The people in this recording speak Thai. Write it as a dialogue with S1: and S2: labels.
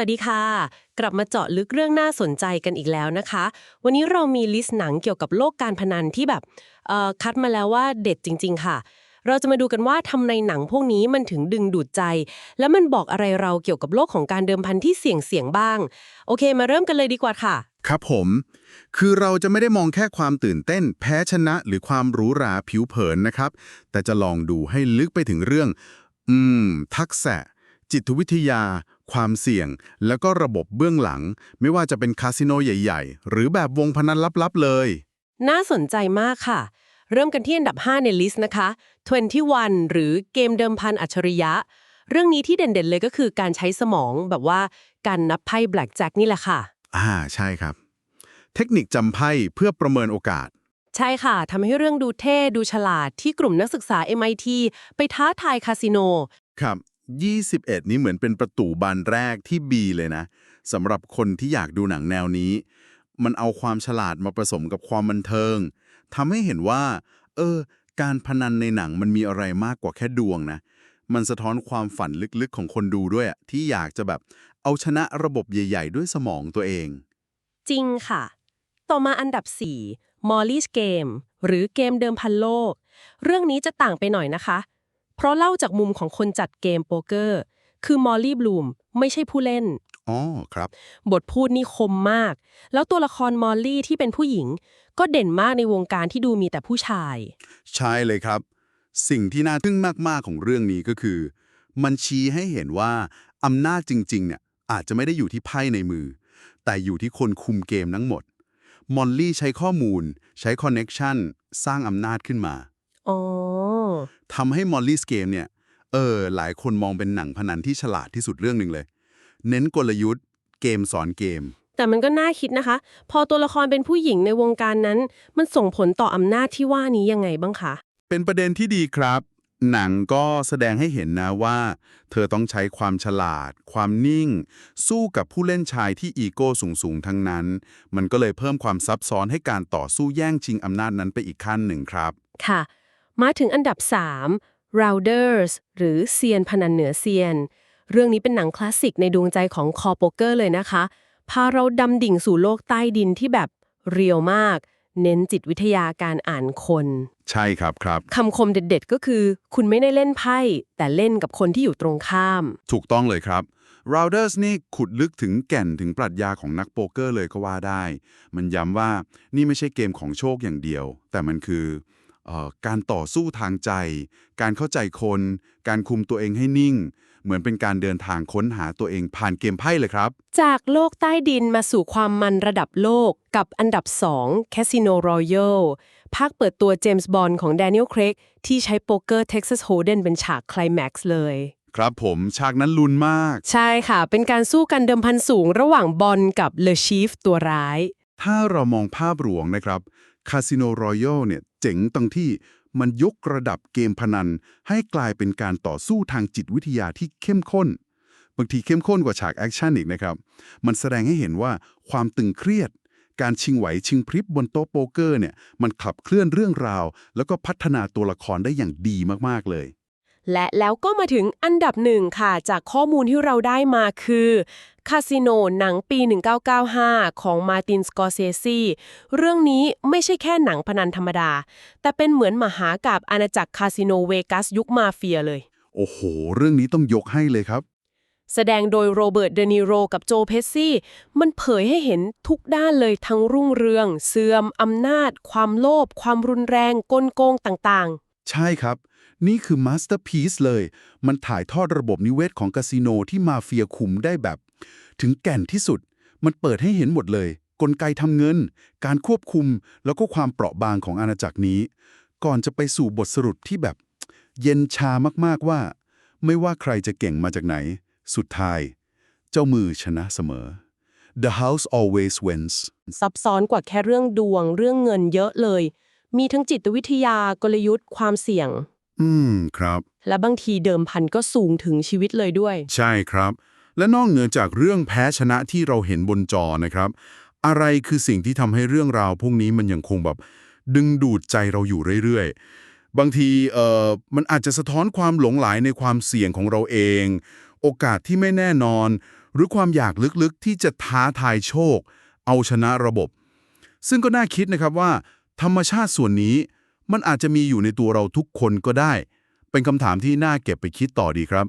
S1: สวัสดีค่ะ กลับมาเจาะลึกเรื่องน่าสนใจกันอีกแล้วนะคะ วันนี้เรามีลิสต์หนังเกี่ยวกับโลกการพนันที่แบบเออคัดมาแล้วว่าเด็ดจริง ๆ ค่ะ เราจะมาดูกันว่าทำในหนังพวกนี้มันถึงดึงดูดใจ แล้วมันบอกอะไรเราเกี่ยวกับโลกของการเดิมพันที่เสี่ยงเสี่ยงๆบ้าง โอเค มาเริ่มกันเลยดีกว่าค่ะ
S2: ครับผม คือเราจะไม่ได้มองแค่ความตื่นเต้น แพ้ชนะหรือความหรูหราผิวเผินนะครับ แต่จะลองดูให้ลึกไปถึงเรื่อง อืม ทักษะ จิตวิทยา ความเสี่ยง แล้วก็ระบบเบื้องหลัง ไม่ว่าจะเป็นคาสิโนใหญ่ ๆ หรือแบบวงพนันลับ ๆ เลย
S1: น่าสนใจมากค่ะ เริ่มกันที่อันดับ 5 ในลิสต์นะคะ 21 หรือเกมเดิมพันอัจฉริยะ เรื่องนี้ที่เด่นๆเลยก็คือการใช้สมองแบบว่าการนับไพ่แบล็กแจ็คนี่แหละค่ะ
S2: อ่าใช่ครับ เทคนิคจำไพ่เพื่อประเมินโอกาส
S1: ใช่ค่ะทำให้เรื่องดูเท่ดูฉลาดที่กลุ่มนักศึกษา MIT ไปท้าทายคาสิโน
S2: ครับ 21 นี้เหมือนเป็นประตูบานแรกที่บีเลยนะสำหรับคนที่อยากดูหนังแนวนี้ มันเอาความฉลาดมาผสมกับความบันเทิงทำให้เห็นว่า เออ การพนันในหนังมันมีอะไรมากกว่าแค่ดวงนะ มันสะท้อนความฝันลึกๆของคนดูด้วยอะที่อยากจะแบบเอาชนะระบบใหญ่ ๆ ด้วยสมองตัวเอง
S1: จริงค่ะ ต่อมาอันดับ 4 Molly's Game หรือเกมเดิมพันโลก เรื่องนี้จะต่างไปหน่อยนะคะ เพราะเล่าจากมุมของคนจัดเกมโป๊กเกอร์ คือมอลลี่บลูมไม่ใช่ผู้เล่น
S2: อ๋อครับ
S1: บทพูดนี่คมมาก แล้วตัวละครมอลลี่ที่เป็นผู้หญิง ก็เด่นมากในวงการที่ดูมีแต่ผู้ชาย
S2: ใช่เลยครับ สิ่งที่น่าทึ่งมากๆของเรื่องนี้ก็คือ มันชี้ให้เห็นว่าอำนาจจริง ๆ เนี่ยอาจจะไม่ได้อยู่ที่ไพ่ในมือ แต่อยู่ที่คนคุมเกมทั้งหมด มอลลี่ใช้ข้อมูล ใช้คอนเน็กชันสร้างอำนาจขึ้นมา
S1: อ๋อ
S2: ทำให้มอลลี่เกมเนี่ย เออ หลายคนมองเป็นหนังพนันที่ฉลาดที่สุดเรื่องหนึ่งเลย เน้นกลยุทธ์ เกมสอนเกม
S1: แต่มันก็น่าคิดนะคะ พอตัวละครเป็นผู้หญิงในวงการนั้น มันส่งผลต่ออำนาจที่ว่านี้ยังไงบ้างคะ
S2: เป็นประเด็นที่ดีครับ หนังก็แสดงให้เห็นนะว่า เธอต้องใช้ความฉลาด ความนิ่ง สู้กับผู้เล่นชายที่อีโก้สูงๆทั้งนั้น มันก็เลยเพิ่มความซับซ้อนให้การต่อสู้แย่งชิงอำนาจนั้นไปอีกขั้นหนึ่งครับ
S1: ค่ะ มาถึงอันดับ 3 Rounders หรือเซียนพนันเหนือเซียน เรื่องนี้เป็นหนังคลาสสิกในดวงใจของคอโปเกอร์เลยนะคะ พาเราดำดิ่งสู่โลกใต้ดินที่แบบเรียวมาก เน้นจิตวิทยาการอ่านคน
S2: ใช่ครับครับ
S1: คำคมเด็ดๆ ก็คือ คุณไม่ได้เล่นไพ่ แต่เล่นกับคนที่อยู่ตรงข้าม
S2: ถูกต้องเลยครับ Rounders นี่ขุดลึกถึงแก่นถึงปรัชญาของนักโป๊กเกอร์เลยก็ว่าได้ มันย้ำว่านี่ไม่ใช่เกมของโชคอย่างเดียว แต่มันคือเออ การต่อสู้ทางใจ การเข้าใจคน การคุมตัวเองให้นิ่ง เหมือนเป็นการเดินทางค้นหาตัวเองผ่านเกมไพ่เลยครับ
S1: จากโลกใต้ดินมาสู่ความมันระดับโลกกับอันดับ2 Casino Royale ภาคเปิดตัวเจมส์บอนด์ของ Daniel Craig ที่ใช้โป๊กเกอร์ Texas Hold'em เป็นฉากไคลแม็กซ์เลย
S2: ครับผมฉากนั้นลุ้นมาก
S1: ใช่ค่ะ เป็นการสู้กันเดิมพันสูงระหว่างบอลกับเลชีฟตัวร้าย
S2: ถ้าเรามองภาพรวงนะครับ คาสิโนรอยัลเนี่ยเจ๋งตรงที่มันยกระดับเกมพนัน ให้กลายเป็นการต่อสู้ทางจิตวิทยาที่เข้มข้น บางทีเข้มข้นกว่าฉากแอคชั่นอีกนะครับ มันแสดงให้เห็นว่าความตึงเครียด การชิงไหวชิงพริบบนโต๊ะโป๊กเกอร์เนี่ยมันขับเคลื่อนเรื่องราว แล้วก็พัฒนาตัวละครได้อย่างดีมากๆเลย
S1: และแล้วก็มาถึงอันดับหนึ่งค่ะ จากข้อมูลที่เราได้มาคือคาสิโนหนังปี 1995 ของมาตินสกอร์เซซีเรื่องนี้ไม่ใช่แค่หนังพนันธรรมดา แต่เป็นเหมือนมหากาบอาณาจักรคาสิโนเวกัสยุคมาเฟียเลย
S2: โอ้โห เรื่องนี้ต้องยกให้เลยครับ
S1: แสดงโดยโรเบิร์ต เดนิโรกับโจเพสซี่ มันเผยให้เห็นทุกด้านเลยทั้งรุ่งเรือง เสื่อม อำนาจ ความโลภ ความรุนแรง กลโกงต่าง
S2: ใช่ครับ นี่คือมาสเตอร์พีซเลย มันถ่ายทอดระบบนิเวศของคาสิโนที่มาเฟียคุมได้แบบ ถึงแก่นที่สุด มันเปิดให้เห็นหมดเลย กลไกทำเงิน การควบคุม แล้วก็ความเปราะบางของอาณาจักรนี้ ก่อนจะไปสู่บทสรุปที่แบบ เย็นชามากๆว่า ไม่ว่าใครจะเก่งมาจากไหน สุดท้าย เจ้ามือชนะเสมอ The house always wins
S1: ซับซ้อนกว่าแค่เรื่องดวงเรื่องเงินเยอะเลย มีทั้งจิตวิทยากลยุทธ์ความเสี่ยง
S2: อืมครับ
S1: และบางทีเดิมพันก็สูงถึงชีวิตเลยด้วย
S2: ใช่ครับ และนอกเหนือจากเรื่องแพ้ชนะที่เราเห็นบนจอนะครับ อะไรคือสิ่งที่ทำให้เรื่องราวพวกนี้มันยังคงแบบ ดึงดูดใจเราอยู่เรื่อยๆ บางทีเอ่อมันอาจจะสะท้อนความหลงไหลในความเสี่ยงของเราเอง โอกาสที่ไม่แน่นอน หรือความอยากลึกๆที่จะท้าทายโชค เอาชนะระบบ ซึ่งก็น่าคิดนะครับว่า ธรรมชาติส่วนนี้ มันอาจจะมีอยู่ในตัวเราทุกคนก็ได้ เป็นคำถามที่น่าเก็บไปคิดต่อดีครับ